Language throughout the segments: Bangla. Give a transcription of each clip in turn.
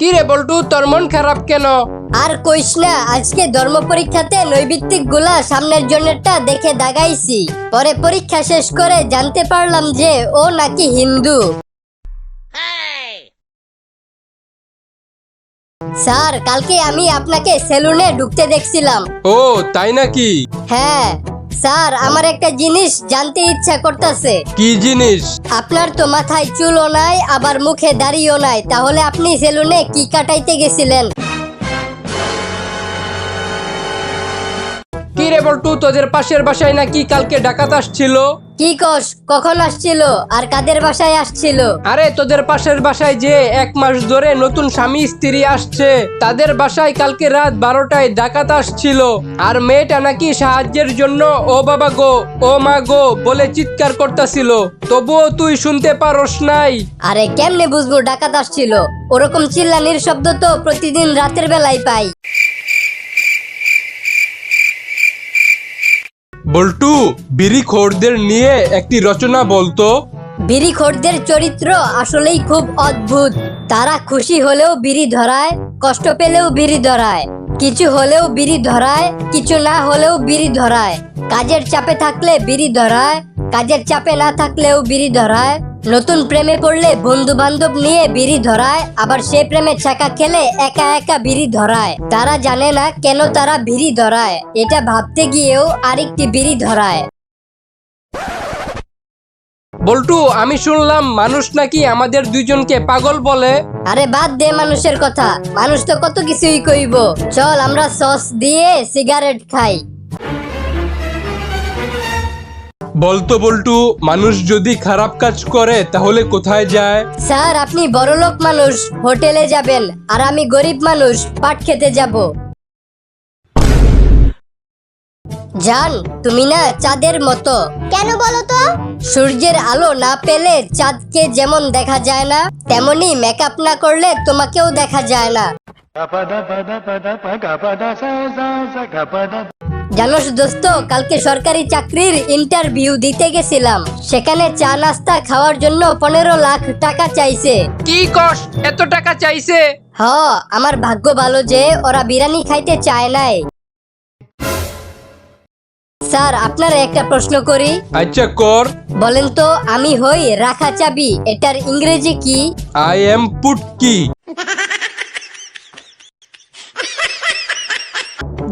কি রে বল্টু তোর মন খারাপ কেন? আর কইস না আজকে ধর্ম পরীক্ষাতে নৈবিত্তিকগুলা সামনের জন্যটা দেখে দাগাইছি। পরে পরীক্ষা শেষ করে জানতে পারলাম যে ও নাকি হিন্দু। স্যার কালকে আমি আপনাকে সেলুনে ঢুকতে দেখছিলাম। ও তাই নাকি? হ্যাঁ। স্যার আমার একটা জিনিস জানতে ইচ্ছা করতেছে। কি জিনিস? আপনার তো মাথায় চুলও নাই আবার মুখে দাড়িও নাই। তাহলে আপনি সেলুনে কি কাটাইতে গেছিলেন? রে বল্টু তোদের পাশের বাসায় নাকি কালকে ডাকাত আসছিল? কি কস? কখন আসছিল? আর কাদের বাসায় আসছিল? আরে তোদের পাশের বাসায় যে এক মাস ধরে নতুন স্বামী স্ত্রী আসছে তাদের বাসায় কালকে রাত বারোটায় ডাকাত আসছিল। আর মেয়েটা নাকি সাহায্যের জন্য ও বাবা গো ও মা গো বলে চিৎকার করতেছিল। তবুও তুই শুনতে পারস নাই। আরে কেমনে বুঝব ডাকাত আসছিল? ওরকম চিল্লানির শব্দ তো প্রতিদিন রাতের বেলায় পাই। বল্টু, বিড়ি খোরদের নিয়ে একটি রচনা বলতো। বিড়ি খোরদের চরিত্র আসলেই খুব অদ্ভুত। তারা খুশি হলেও বিড়ি ধরায়, কষ্ট পেলেও বিড়ি ধরায়। কিছু হলেও বিড়ি ধরায়, কিছু না হলেও বিড়ি ধরায়। কাজের চাপে থাকলে বিড়ি ধরায়, কাজের চাপে না থাকলেও বিড়ি ধরায়। নতুন প্রেমে পড়লে বন্ধু বান্ধব নিয়ে বিড়ি ধরায় আবার সে প্রেমে চাকা খেলে একা একা বিড়ি ধরায়। তারা জানে না কেন তারা বিড়ি ধরায় এটা ভাবতে গিয়েও আরেকটি বিড়ি ধরায়। বল্টু আমি শুনলাম মানুষ নাকি আমাদের দুইজনকে পাগল বলে। আরে বাদ দে মানুষের কথা মানুষ তো কত কিছুই কইব। চল আমরা সস দিয়ে সিগারেট খাই। বলতো বল্টু মানুষ যদি খারাপ কাজ করে তাহলে কোথায় যায়? স্যার আপনি বড়লোক মানুষ হোটেলে যাবেন আর আমি গরিব মানুষ পাট খেতে যাব। জান তুমি না চাঁদের মতো। কেন বলো তো? সূর্যের আলো না পেলে চাঁদকে যেমন দেখা যায় না তেমনি মেকআপ না করলে তোমাকেও দেখা যায় না। জানোস দোস্ত কালকে সরকারি চাকরির ইন্টারভিউ দিতে গেছিলাম। সেখানে চা নাস্তা খাওয়ার জন্য পনেরো লাখ টাকা চাইছে। কি কস? এত টাকা চাইছে? হ আমার ভাগ্য ভালো যে ওরা বিরিয়ানি খাইতে চায় নাই। স্যার আপনার একটা প্রশ্ন করি। আচ্ছা কর। বলেন তো আমি হই রাখা চাবি এটার ইংরেজি কি? আই এম পুটকি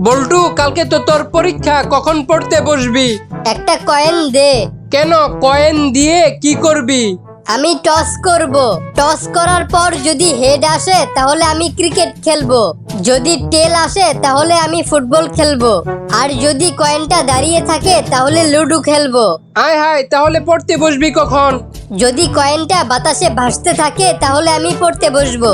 বল্টু কালকে তো তোর পরীক্ষা কখন পড়তে বসবি? একটা কয়েন দে। কেন কয়েন দিয়ে কি করবি? আমি টস করব। টস করার পর যদি হেড আসে তাহলে আমি ক্রিকেট খেলব। যদি টেল আসে তাহলে আমি ফুটবল খেলব। আর যদি কয়েনটা দাঁড়িয়ে থাকে তাহলে লুডো খেলব। আয় হায় তাহলে পড়তে বসবি কখন? যদি কয়েনটা বাতাসে ভাসতে থাকে তাহলে আমি পড়তে বসবো।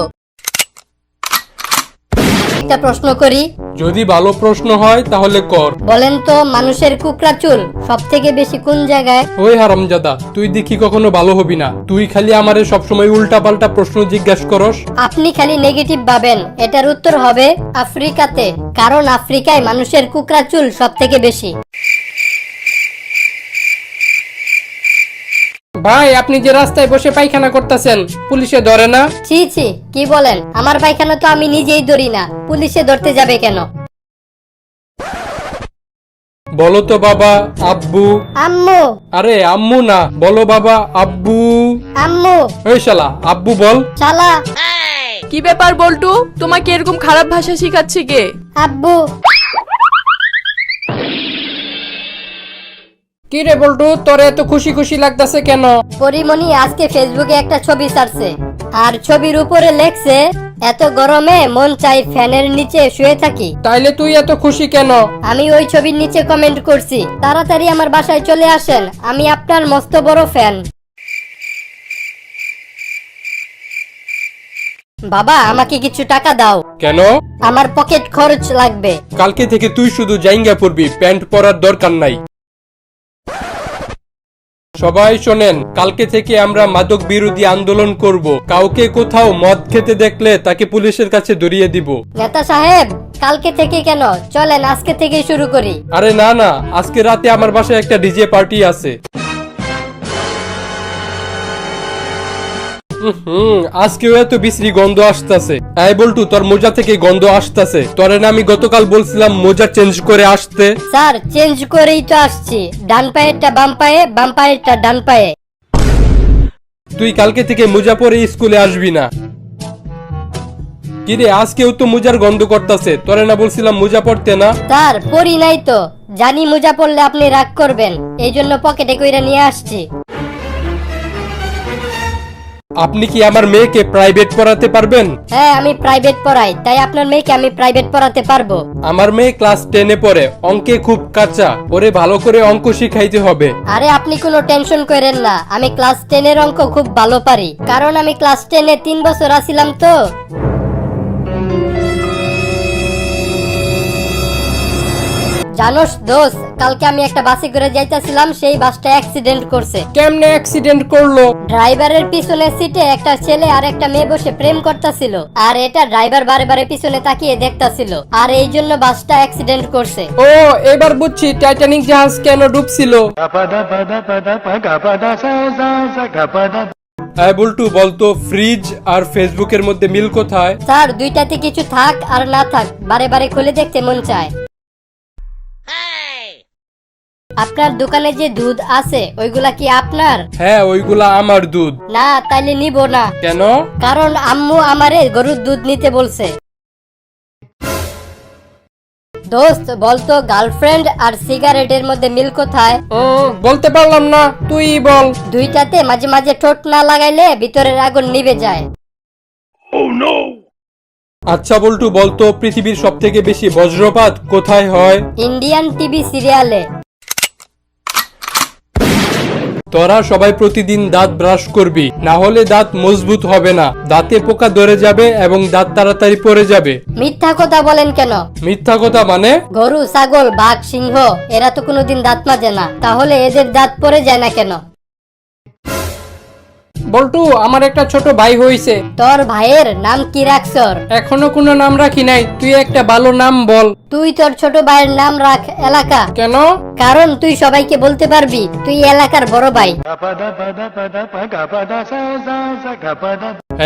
একটা প্রশ্ন করি। যদি ভালো প্রশ্ন হয় তাহলে কর। বলেন তো মানুষের কুকরা চুল সব থেকে বেশি কোন জায়গায়? ওই হারামজাদা তুই দেখি কখনো ভালো হবি না। তুই খালি আমারে সবসময় উল্টা পাল্টা প্রশ্ন জিজ্ঞাসা করস। আপনি খালি নেগেটিভ ভাবেন এটার উত্তর হবে আফ্রিকাতে কারণ আফ্রিকায় মানুষের কুকরা চুল সব থেকে বেশি। ভাই আপনি যে রাস্তায় বসে পায়খানা করতেছেন পুলিশে ধরে না? ছি ছি কি বলেন? আমার পায়খানা তো আমি নিজেই ধরি না। পুলিশে ধরতে যাবে কেন? বলো তো বাবা আব্বু। আম্মু। আরে আম্মু না বলো বাবা আব্বু। আম্মু। ওই শালা আব্বু বল। শালা। কি ব্যাপার বল্টু? তোমাকে এরকম খারাপ ভাষা শিখাচ্ছে কে? আব্বু। কি রে বল্টু তোর এত খুশি খুশি লাগতাছে কেন? পরিমণি আজকে ফেসবুকে একটা ছবি ছাড়ছে। আর ছবির উপরে লেখছে এত গরমে মন চাই ফ্যানের নিচে শুয়ে থাকি। তাইলে তুই এত খুশি কেন? আমি ওই ছবির নিচে কমেন্ট করছি তাড়াতাড়ি আমার বাসায় চলে আসেন আমি আপনার মস্ত বড় ফ্যান। বাবা আমাকে কিছু টাকা দাও। কেন? আমার পকেট খরচ লাগবে। কালকে থেকে তুই শুধু জাইঙ্গা পড়বি প্যান্ট পরার দরকার নাই। সবাই শোনেন কালকে থেকে আমরা মাদক বিরোধী আন্দোলন করব। কাউকে কোথাও মদ খেতে দেখলে তাকে পুলিশের কাছে ধরিয়ে দিব। নেতা সাহেব কালকে থেকে কেন? চলেন আজকে থেকে শুরু করি। আরে না না আজকে রাতে আমার বাসায় একটা ডিজে পার্টি আছে। আজকেও এত বিশ্রী গন্ধ আসতেছে। এই বল্টু তোর মোজা থেকে গন্ধ আসতেছে। তোরে না আমি গতকাল বলছিলাম মোজা চেঞ্জ করে আসতে। স্যার চেঞ্জ করেই তো আসছি। ডান পায়েরটা বাম পায়ে বাম পায়েরটা ডান পায়ে। তুই কালকে থেকে মোজা পরে স্কুলে আসবি না। কিরে আজকেও তো মোজার গন্ধ করতেছে। তোরে না বলছিলাম মোজা পড়তে না? স্যার পরি নাই তো। জানি মোজা পড়লে আপনি রাগ করবেন। এই জন্য পকেটে কইরা নিয়ে আসছি। আপনি কি আমার মেয়েকে প্রাইভেট পড়াতে পারবেন? হ্যাঁ আমি প্রাইভেট পড়াই। তাই আপনার মেয়েকে আমি প্রাইভেট পড়াতে পারব। আমার মেয়ে ক্লাস টেনে পড়ে। অঙ্কে খুব কাঁচা। ওরে ভালো করে অঙ্ক শিখাইতে হবে। আরে আপনি কোনো টেনশন করেন না। আমি ক্লাস টেনের অঙ্ক খুব ভালো পারি। কারণ আমি ক্লাস টেনে তিন বছর আছিলাম তো। জানোস দোষ কালকে আমি একটা বাসে করে যাইতাছিলাম সেই বাসটা অ্যাক্সিডেন্ট করছে। কেমনে অ্যাক্সিডেন্ট করল? ড্রাইভারের পিছনের সিটে একটা ছেলে আর একটা মেয়ে বসে প্রেম করতেছিল আর এটা ড্রাইভার বারে বারে পিছনে তাকিয়ে দেখতাছিল আর এই জন্য বাসটা অ্যাক্সিডেন্ট করছে। ও এবার বুঝছি টাইটানিক জাহাজ কেন ডুবছিল। হ্যাঁ বল্টু বলতো ফ্রিজ আর ফেসবুকের মধ্যে মিল কোথায়? স্যার দুইটাতে কিছু থাক আর না থাক বারে বারে খুলে দেখতে মন চায়। আপনার দোকানে যে দুধ আছে ওইগুলা কি আপনার? হ্যাঁ ওইগুলা আমার দুধ। না তাইলে নিব না। কেন? কারণ আম্মু আমারে গরুর দুধ নিতে বলছে। দোস্ত বলতো গার্লফ্রেন্ড আর সিগারেটের মধ্যে মিল কোথায়? বলতে পারলাম না তুই বল। দুইটাতে মাঝে মাঝে ঠোঁট না লাগাইলে ভিতরের আগুন নিভে যায়। আচ্ছা বল্টু বলতো পৃথিবীর সব থেকে বেশি বজ্রপাত কোথায় হয়? ইন্ডিয়ান টিভি সিরিয়ালে। তোরা সবাই প্রতিদিন দাঁত ব্রাশ করবি না হলে দাঁত মজবুত হবে না। দাঁতে পোকা ধরে যাবে এবং দাঁত তাড়াতাড়ি পড়ে যাবে। মিথ্যা কথা বলেন কেন? মিথ্যা কথা মানে? গরু ছাগল বাঘ সিংহ এরা তো কোনোদিন দাঁত মাজে না। তাহলে এদের দাঁত পড়ে যায় না কেন? বল্টু আমার একটা ছোট ভাই হইছে। তোর ভাইয়ের নাম কি রাখছর এখনও কোনো নাম রাখি নাই তুই একটা ভালো নাম বল। তুই তোর ছোট ভাইয়ের নাম রাখ এলাকা। কেন? কারণ তুই সবাইকে বলতে পারবি তুই এলাকার বড় ভাই।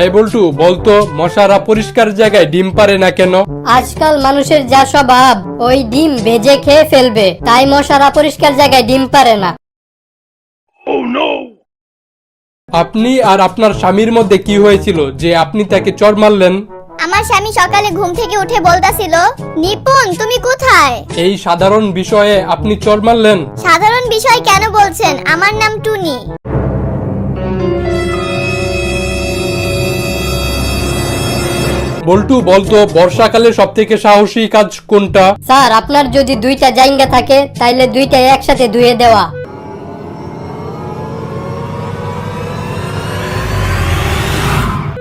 এই বল্টু বলতো মশারা পরিষ্কার জায়গায় ডিম পারে না কেন? আজকাল মানুষের যা স্বভাব ওই ডিম ভেজে খেয়ে ফেলবে তাই মশারা পরিষ্কার জায়গায় ডিম পারে না। আপনি আর আপনার স্বামীর মধ্যে কি হয়েছিল যে আপনি তাকে চর মারলেন? আমার স্বামী সকালে ঘুম থেকে উঠে বলতাছিল নিপুণ তুমি কোথায়? এই সাধারণ বিষয়ে আপনি চর মারলেন? সাধারণ বিষয় কেন বলছেন? আমার নাম টুনি। বল্টু বলতো বর্ষাকালে সব থেকে সাহসী কাজ কোনটা? স্যার আপনার যদি দুইটা জায়গা থাকে তাইলে দুইটা একসাথে ধুয়ে দেওয়া।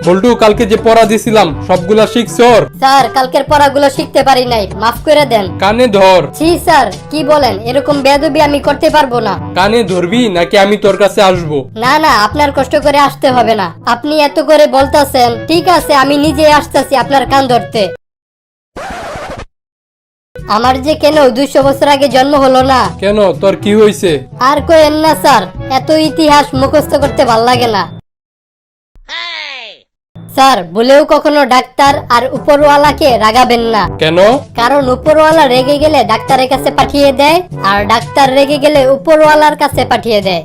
বল্টু কালকে যে পড়া দিছিলাম সবগুলা শিখছর স্যার। কালকের পড়াগুলো শিখতে পারি নাই মাফ করে দেন। কানে ধর। জি স্যার কি বলেন এরকম বেদবি আমি করতে পারব না। কানে ধরবি নাকি আমি তোর কাছে আসব? না না আপনার কষ্ট করে আসতে হবে না। আপনি এত করে বলতাছেন ঠিক আছে আমি নিজে আসতেছি আপনার কান ধরতে। আমার যে কেন দুইশো বছর আগে জন্ম হলো না? কেন তোর কি হয়েছে আর কোয়েন না স্যার এত ইতিহাস মুখস্থ করতে ভালো লাগে না। স্যার বলেও কখনো ডাক্তার আর উপরওয়ালাকে রাগাবেন না। কেন? কারণ উপরওয়ালা রেগে গেলে ডাক্তারের কাছে পাঠিয়ে দেয় আর ডাক্তার রেগে গেলে উপরওয়ালার কাছে পাঠিয়ে দেয়।